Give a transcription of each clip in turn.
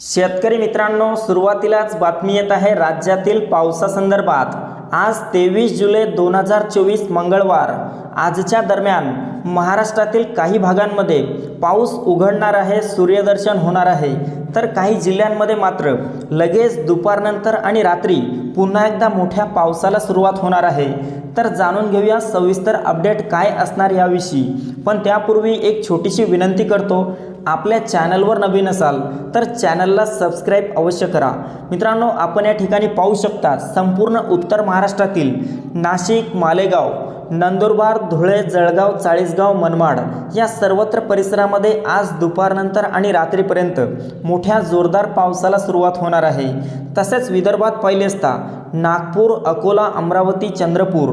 शेतकरी मित्रांनो सुरुवातीलाच बातमी येत आहे राज्यातील पावसासंदर्भात. आज तेवीस जुलै दोन हजार चोवीस मंगळवार. आजच्या दरम्यान महाराष्ट्रातील काही भागांमध्ये पाऊस उघडणार आहे सूर्यदर्शन होणार आहे. तर काही जिल्ह्यांमध्ये मात्र लगेच दुपारनंतर आणि रात्री पुन्हा एकदा मोठ्या पावसाला सुरुवात होणार आहे. तर जाणून घेऊया सविस्तर अपडेट काय असणार याविषयी. पण त्यापूर्वी एक छोटीशी विनंती करतो आपल्या चॅनलवर नवीन असाल तर चॅनलला सबस्क्राईब अवश्य करा. मित्रांनो आपण या ठिकाणी पाहू शकता संपूर्ण उत्तर महाराष्ट्रातील नाशिक मालेगाव नंदुरबार धुळे जळगाव चाळीसगाव मनमाड या सर्वत्र परिसरामध्ये आज दुपारनंतर आणि रात्रीपर्यंत मोठ्या जोरदार पावसाला सुरुवात होणार आहे. तसेच विदर्भात पाहिले असता नागपूर अकोला अमरावती चंद्रपूर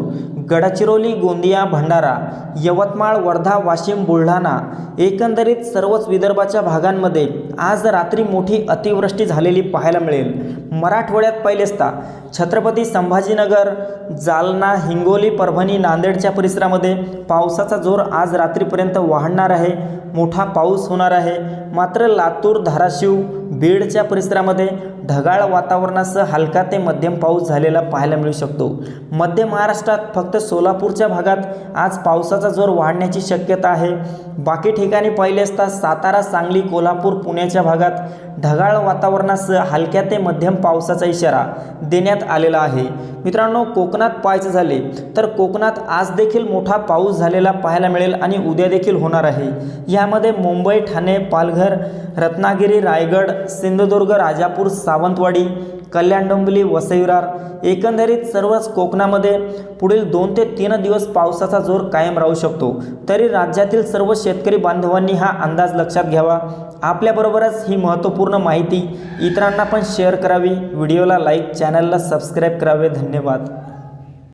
गडचिरोली गोंदिया भंडारा यवतमाळ वर्धा वाशिम बुलढाणा एकंदरीत सर्वच विदर्भाच्या भागांमध्ये आज रात्री मोठी अतिवृष्टी झालेली पाहायला मिळेल. मराठवाड्यात पहिले असता छत्रपती संभाजीनगर जालना हिंगोली परभणी नांदेडच्या परिसरामध्ये पावसाचा जोर आज रात्रीपर्यंत वाढणार आहे. मोठा पाऊस होणार आहे. मात्र लातूर धाराशिव बीडच्या परिसरामध्ये ढगाळ वातावरणासह हलका ते मध्यम पाऊस झालेला पाहायला मिळू शकतो. मध्य महाराष्ट्रात फक्त सोलापूरच्या भागात आज पावसाचा जोर वाढण्याची शक्यता आहे. बाकी ठिकाणी पाहिले असता सातारा सांगली कोल्हापूर पुण्याच्या भागात ढगाळ वातावरणासह हलक्या ते मध्यम पावसाचा इशारा देण्यात आलेला आहे. मित्रांनो कोकणात पाहायचं झाले तर कोकणात आज देखील मोठा पाऊस झालेला पाहायला मिळेल आणि उद्या देखील होणार आहे. यामध्ये मुंबई ठाणे पालघर रत्नागिरी रायगड सिंधुदुर्ग राजापूर सावंतवाडी कल्याण डोंबिवली वसईविरार. एकंदरीत सर्वच कोकणामध्ये पुढील दोन ते तीन दिवस पावसाचा जोर कायम राहू शकतो. तरी राज्यातील सर्व शेतकरी बांधवांनी हा अंदाज लक्षात घ्यावा. आपल्याबरोबरच ही महत्त्वपूर्ण माहिती इतरांना पण शेअर करावी. व्हिडिओला लाईक चॅनलला सबस्क्राईब करावे. धन्यवाद.